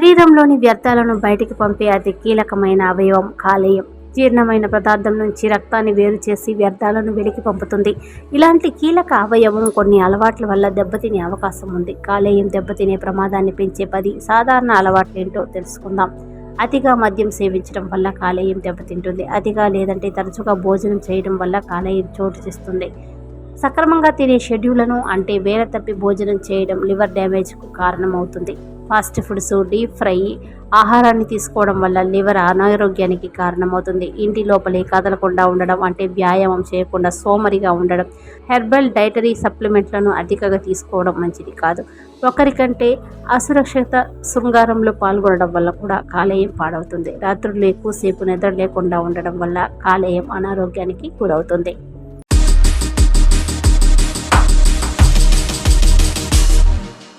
శరీరంలోని వ్యర్థాలను బయటికి పంపే అతి కీలకమైన అవయవం కాలేయం. జీర్ణమైన పదార్థం నుంచి రక్తాన్ని వేరు చేసి వ్యర్థాలను వెలికి పంపుతుంది. ఇలాంటి కీలక అవయవం కొన్ని అలవాట్ల వల్ల దెబ్బతినే అవకాశం ఉంది. కాలేయం దెబ్బతినే ప్రమాదాన్ని పెంచే పది సాధారణ అలవాట్లేంటో తెలుసుకుందాం. అతిగా మద్యం సేవించడం వల్ల కాలేయం దెబ్బతింటుంది. అతిగా లేదంటే తరచుగా భోజనం చేయడం వల్ల కాలేయం చోటు చేస్తుంది. సక్రమంగా తినే షెడ్యూలను అంటే వేల తప్పి భోజనం చేయడం లివర్ డ్యామేజ్కు కారణమవుతుంది. ఫాస్ట్ ఫుడ్స్ డీప్ ఫ్రై ఆహారాన్ని తీసుకోవడం వల్ల లివర్ అనారోగ్యానికి కారణమవుతుంది. ఇంటి లోపలే కదలకుండా ఉండడం అంటే వ్యాయామం చేయకుండా సోమరిగా ఉండడం హెర్బల్ డైటరీ సప్లిమెంట్లను అధికంగా తీసుకోవడం మంచిది కాదు. ఒకరికంటే అసురక్షిత శృంగారంలో పాల్గొనడం వల్ల కూడా కాలేయం పాడవుతుంది. రాత్రులు ఎక్కువసేపు నిద్ర లేకుండా ఉండడం వల్ల కాలేయం అనారోగ్యానికి గురవుతుంది.